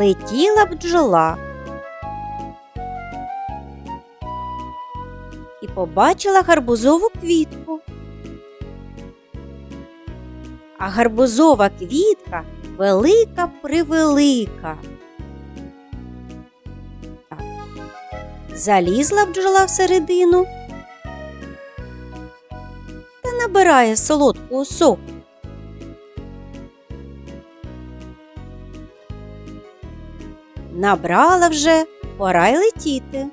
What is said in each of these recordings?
летіла бджола. І побачила гарбузову квітку. А гарбузова квітка велика превелика. Залізла бджола всередину та набирає солодкого соку. Набрала вже, пора й летіти.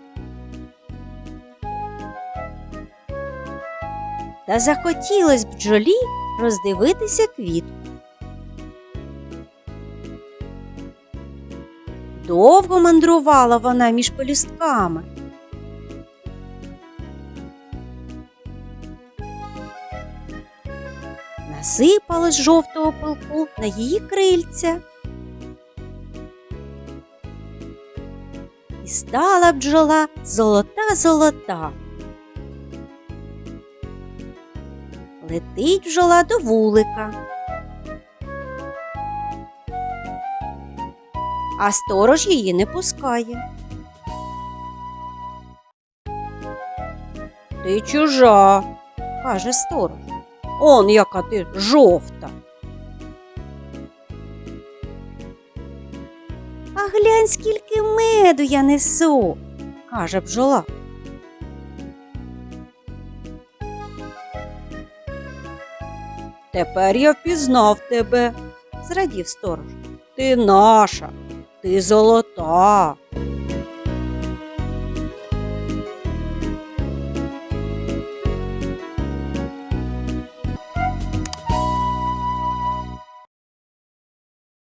Та захотілось бджолі роздивитися квітку. Довго мандрувала вона між пелюстками. Насипалось жовтого пилку на її крильця. І стала бджола золота золота. Летить бджола до вулика. А сторож її не пускає. Ти чужа, каже сторож. Он яка ти жовта. Глянь, скільки меду я несу, каже бджола. Тепер я впізнав тебе, зрадів сторож. Ти наша, ти золота.